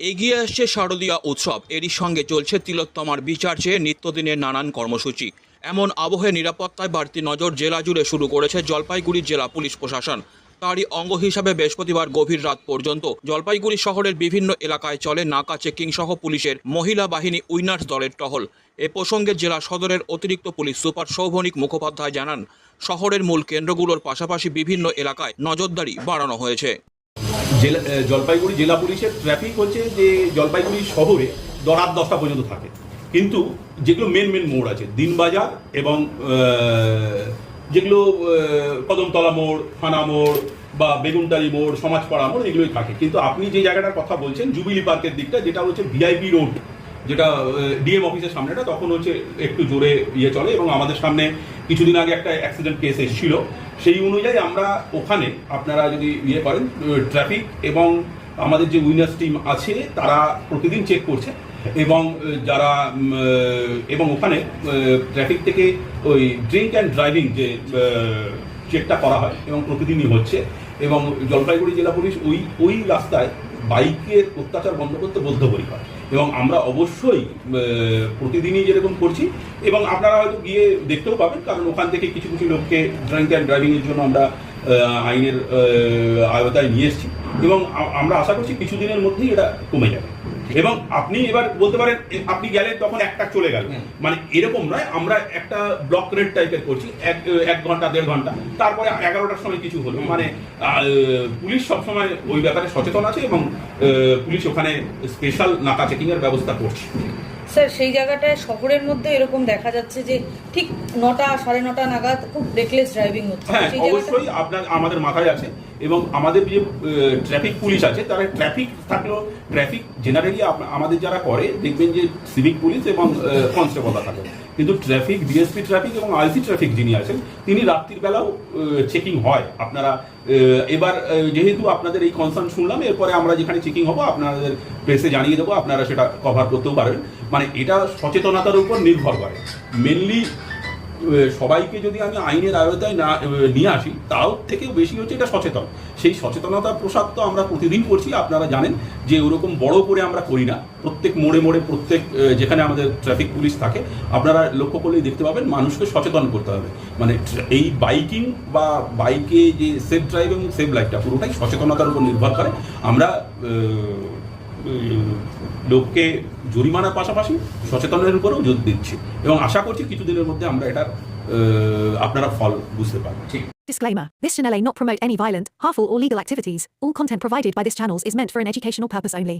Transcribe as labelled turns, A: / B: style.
A: এগিয়ে আসছে শারদীয়া উৎসব। এরই সঙ্গে চলছে তিলোত্তমার বিচার চেয়ে নিত্যদিনের নানান কর্মসূচি। এমন আবহে নিরাপত্তায় বাড়তি নজর জেলা জুড়ে শুরু করেছে জলপাইগুড়ি জেলা পুলিশ প্রশাসন। তারই অঙ্গ হিসাবে বৃহস্পতিবার গভীর রাত পর্যন্ত জলপাইগুড়ি শহরের বিভিন্ন এলাকায় চলে নাকা চেকিং সহ পুলিশের মহিলা বাহিনী উইনার্স দলের টহল। এ প্রসঙ্গে জেলা সদরের অতিরিক্ত পুলিশ সুপার সৌভনিক মুখোপাধ্যায় জানান, শহরের মূল কেন্দ্রগুলোর পাশাপাশি বিভিন্ন এলাকায় নজরদারি বাড়ানো হয়েছে।
B: জেলা জলপাইগুড়ি জেলা পুলিশের ট্রাফিক হচ্ছে যে জলপাইগুড়ি শহরে রাত দশটা পর্যন্ত থাকে। কিন্তু যেগুলো মেন মেন মোড় আছে, দিনবাজার এবং যেগুলো কদমতলা মোড় থানা মোড় বা বেগুনটারি মোড়, সমাজপাড়া মোড়, এগুলোই থাকে। কিন্তু আপনি যে জায়গাটার কথা বলছেন, জুবিলি পার্কের দিকটা, যেটা হচ্ছে ভিআইপি রোড যেটা ডিএম অফিসের সামনেটা, তখন হচ্ছে একটু জোরে ইয়ে চলে এবং আমাদের সামনে কিছুদিন আগে একটা অ্যাক্সিডেন্ট কেস এসেছিল। সেই অনুযায়ী আমরা ওখানে আপনারা যদি ইয়ে করেন ট্রাফিক এবং আমাদের যে উইনার্স টিম আছে, তারা প্রতিদিন চেক করছে এবং যারা এবং ওখানে ট্রাফিক থেকে ওই ড্রিঙ্ক অ্যান্ড ড্রাইভিং যে চেকটা করা হয় এবং প্রতিদিনই হচ্ছে এবং জলপাইগুড়ি জেলা পুলিশ ওই ওই রাস্তায় বাইকের অত্যাচার বন্ধ করতে বদ্ধপরিকর। এবং আমরা অবশ্যই প্রতিদিনই যেরকম করছি, এবং আপনারা হয়তো গিয়ে দেখতেও পাবেন, কারণ ওখান থেকে কিছু কিছু লোককে ড্রিঙ্ক অ্যান্ড ড্রাইভিংয়ের জন্য আমরা আইনের আয়তায় নিয়ে এসেছি। এবং আমরা আশা করছি কিছুদিনের মধ্যেই এটা কমে যাবে। এবং আপনি এবার বলতে পারেন আপনি গেলেন তখন একটা চলে গেল। মানে এরকম নয় আমরা একটা ব্লক রেড টাইপের করছি এক এক ঘণ্টা দেড় ঘণ্টা। তারপরে এগারোটার সময় কিছু হলো। মানে পুলিশ সবসময় ওই ব্যাপারে সচেতন আছে এবং পুলিশ ওখানে স্পেশাল নাকা চেকিংয়ের ব্যবস্থা করছে।
C: স্যার সেই জায়গাটায় শহরের মধ্যে এরকম দেখা যাচ্ছে যে ঠিক নটা সাড়ে নটা নাগাদ খুব রেকলেস ড্রাইভিং হচ্ছে।
B: হ্যাঁ অবশ্যই আপনার আমাদের মাথায় আছে এবং আমাদের যে ট্রাফিক পুলিশ আছে তারা ট্রাফিক থাকলেও ট্রাফিক জেনারেলি আমাদের যারা করে দেখবেন যে সিভিক পুলিশ এবং কনস্টেবলরা থাকে। কিন্তু ট্রাফিক ডিএসপি ট্রাফিক এবং আইসি ট্রাফিক যিনি আছেন তিনি রাত্রির বেলাও চেকিং হয়। আপনারা এবার যেহেতু আপনাদের এই কনসার্ন শুনলাম, এরপরে আমরা যেখানে চেকিং হব, আপনাদের প্রেসে জানিয়ে দেবো, আপনারা সেটা কভার করতেও পারবেন মানে এটা সচেতনতার উপর নির্ভর করে। মেনলি সবাইকে যদি আমি আইনের আয়তায় না নিয়ে আসি, তাও থেকেও বেশি হচ্ছে এটা সচেতন। সেই সচেতনতা প্রসাদ তো আমরা প্রতিদিন করছি, আপনারা জানেন যে ওরকম বড় করে আমরা করি না। প্রত্যেক মোড়ে মোড়ে, প্রত্যেক যেখানে আমাদের ট্রাফিক পুলিশ থাকে, আপনারা লক্ষ্য করলেই দেখতে পাবেন মানুষকে সচেতন করতে হবে। মানে এই বাইকিং বা বাইকে যে সেফ ড্রাইভ এবং সেফ লাইফটা পুরোটাই সচেতনতার উপর নির্ভর করে। আমরা লোককে জরিমানার পাশাপাশি সচেতনের উপরেও জোর দিচ্ছে এবং আশা করছি কিছুদিনের মধ্যে আমরা এটার আপনারা ফল বুঝতে পারবেন
D: Disclaimer This channel may not promote any violent, harmful, or legal activities. All content provided by this channel is meant for an educational purpose only.